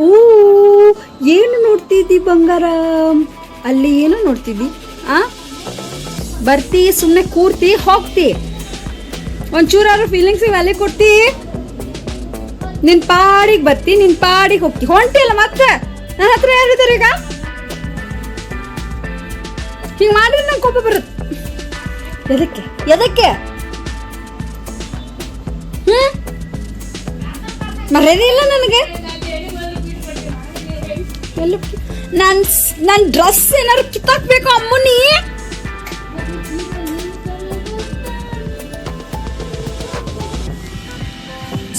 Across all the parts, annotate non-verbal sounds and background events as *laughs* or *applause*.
ಓ, ಏನು ನೋಡ್ತಿದ್ದಿ ಬಂಗಾರ? ಅಲ್ಲಿ ಏನು ನೋಡ್ತಿದ್ದಿ? ಆ? ಬರ್ತಿ ಸುಮ್ಮನೆ ಕೂರ್ತಿ, ಹೋಗ್ತಿ. ಒಂಚೂರಾದ್ರೂ ಫೀಲಿಂಗ್ಸ್ ವ್ಯಾಲ್ಯೂ ಕೊಡ್ತಿ. ನಿನ್ ಪಾಡಿಗೆ ಬರ್ತಿ, ನಿನ್ ಪಾಡಿಗೆ ಹೋಗ್ತಿ. ಹೊಂಟಿಲ್ಲ ಮತ್ತೆ? ನನ್ನ ಹತ್ರ ಯಾರಿದ್ದಾರೆ ಈಗ? ಹಿಂಗ್ ಮಾಡಿದ್ರೆ ನಂಗೆ ಕೋಪ ಬರುತ್ತೆ. ಎದಕ್ಕೆ? ಎದಕ್ಕೆ? ಹ್ಮ್? ಮರ್ಯಾದೆ ಇಲ್ಲ ನನಗೆ? ಎಲ್ಲ ನನ್ ನನ್ ಡ್ರೆಸ್ ಏನಾದ್ರು ಕಿತ್ತಾಕ್ಬೇಕು ಅಮ್ಮನಿ?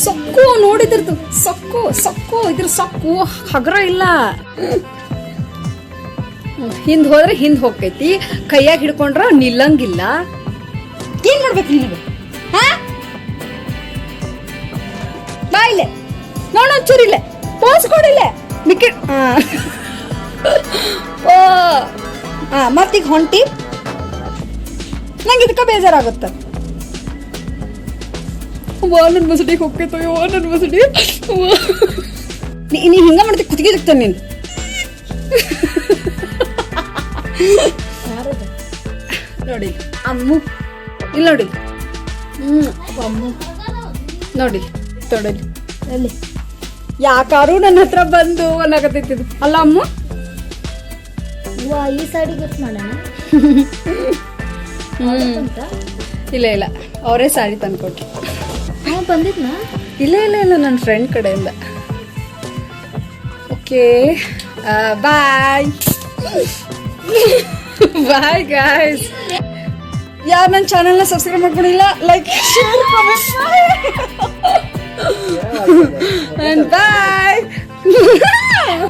ಸೊಕ್ಕು ನೋಡಿದ್ರದ್ದು ಸೊಕ್ಕು ಸೊಕ್ಕು, ಇದ್ರ ಸೊಕ್ಕು ಹಗರ ಇಲ್ಲ. ಹಿಂದ್ ಹೋದ್ರೆ ಹಿಂದ್ ಹೋಗ್ತೈತಿ, ಕೈಯಾಗ ಹಿಡ್ಕೊಂಡ್ರ ನಿಲ್ಲಂಗಿಲ್ಲ. ಏನ್ ಮಾಡ್ಬೇಕು ನೀನು? ಹಾ? ಬಾ ಇಲ್ಲೇ. ನೋಡ ಓ. ಹಾ ಮತ್ತೀಗ ಹೊಂಟಿ. ನಂಗೆ ಇದಕ್ಕೆ ಬೇಜಾರಾಗುತ್ತೆ. ವಾ ನನ್ನ ಮಸಡಿಗೆ ಹೋಗ್ತೈತೋ ವಾ ನನ್ನ ಮಸಡಿ. ನೀ ನೀ ಹಿಂಗೆ ಮಾಡ್ತಿ ಕುತ್ತಿಗೆ ಸಿಗ್ತಾನೆ ನೀನು. ನೋಡಿ ಅಮ್ಮು. ಇಲ್ಲಿ ನೋಡಿ. ಹ್ಞೂ ಅಮ್ಮು. ನೋಡಿ ತೊಡಲಿ. ಅಲ್ಲಿ ಯಾಕಾರು ನನ್ನ ಹತ್ರ ಬಂದು ಅನ್ನಕತ್ತೈತಿ ಇದು. ಅಲ್ಲ ಅಮ್ಮ? ಈ ಸಾಡಿ ಗಿಫ್ಟ್ ಮಾಡೋಣ. ಇಲ್ಲ ಇಲ್ಲ. ಅವರೇ ಸಾರಿ ತಂದ್ಕೊಟ್ರು. ಬಂದಿದ್ನಾ? ಇಲ್ಲ ಇಲ್ಲ ಇಲ್ಲ. ನನ್ನ ಫ್ರೆಂಡ್ ಕಡೆಯಿಂದ. ಓಕೆ ಬಾಯ್ ಬಾಯ್ ಗಾಯ್ಸ್ ಯಾರು ನನ್ನ ಚಾನಲ್ನ ಸಬ್ಸ್ಕ್ರೈಬ್ ಮಾಡ್ಕೊಂಡಿಲ್ಲ? Like share comment *laughs* And bye! *laughs*